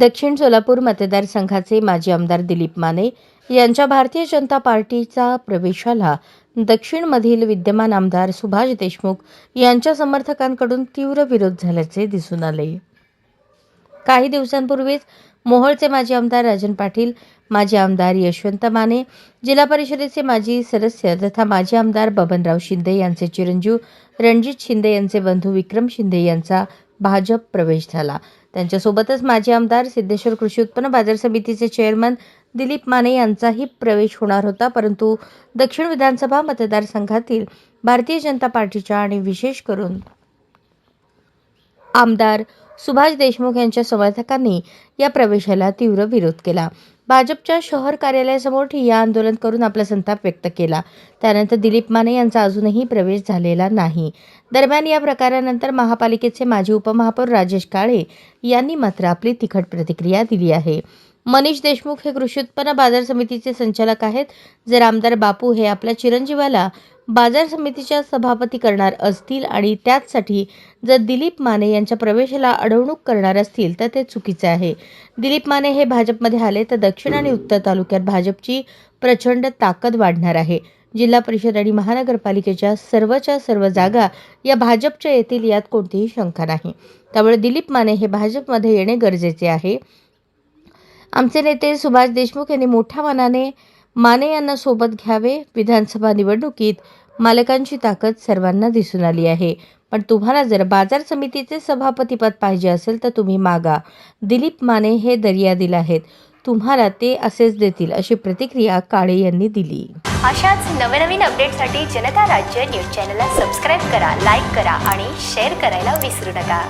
दक्षिण सोलापूर मतदारसंघाचे माजी आमदार दिलीप माने यांच्या भारतीय जनता पार्टीचा प्रवेशाला दक्षिणमधील विद्यमान आमदार सुभाष देशमुख यांच्या समर्थकांकडून तीव्र विरोध झाल्याचे दिसून आले. काही दिवसांपूर्वीच मोहोळचे माजी आमदार राजन पाटील माजी आमदार यशवंत माने जिल्हा परिषदेचे माजी सदस्य तथा माजी आमदार बबनराव शिंदे यांचे चिरंजीव रणजित शिंदे यांचे बंधू विक्रम शिंदे यांचा भाजप प्रवेश झाला. त्यांच्यासोबतच माजी आमदार सिद्धेश्वर कृषी उत्पन्न बाजार समितीचे चेअरमन दिलीप माने यांचाही प्रवेश होणार होता. परंतु दक्षिण विधानसभा मतदारसंघातील भारतीय जनता पार्टीच्या आणि विशेष करून आमदार सुभाष देशमुख यांच्या समर्थकांनी या प्रवेशाला तीव्र विरोध केला. भाजपच्या शहर कार्यालयासमोर ठिय्या आंदोलन करून आपला संताप व्यक्त केला. त्यानंतर दिलीप माने यांचा अजूनही प्रवेश झालेला नाही. दरम्यान या प्रकारानंतर महापालिकेचे माजी उपमहापौर राजेश काळे यांनी मात्र आपली तिखट प्रतिक्रिया दिली आहे. मनीष देशमुख हे कृषी उत्पन्न बाजार समितीचे संचालक आहेत. जर आमदार बापू हे आपल्या चिरंजीवाला बाजार समितीच्या सभापती करणार असतील आणि त्याचसाठी जर दिलीप माने यांच्या प्रवेशाला अडवणूक करणार असतील तर ते चुकीचे आहे. दिलीप माने हे भाजपमध्ये आले तर दक्षिण आणि उत्तर तालुक्यात भाजपची प्रचंड ताकद वाढणार आहे. जिल्हा परिषद आणि महानगरपालिकेच्या सर्वच्या सर्व जागा या भाजपच्या येतील यात कोणतीही शंका नाही. त्यामुळे दिलीप माने हे भाजपमध्ये येणे गरजेचे आहे. आमचे नेते सुभाष देशमुख यांनी मोठ्या मनाने माने यांना सोबत घ्यावे विधानसभा निवडणुकीत मालकांची ताकद सर्वांना दिसून आली आहे. पण तुम्हाला जर बाजार समितीचे सभापतीपद पाहिजे असेल तर तुम्ही मागा. दिलीप माने हे दर्यादिल आहेत. तुम्हाला ते असेच देतील अशी प्रतिक्रिया काळे यांनी दिली. अशाच नवनवीन अपडेटसाठी जनता राज्य न्यूज चॅनलला सबस्क्राईब करा लाईक करा आणि शेअर करायला विसरू नका.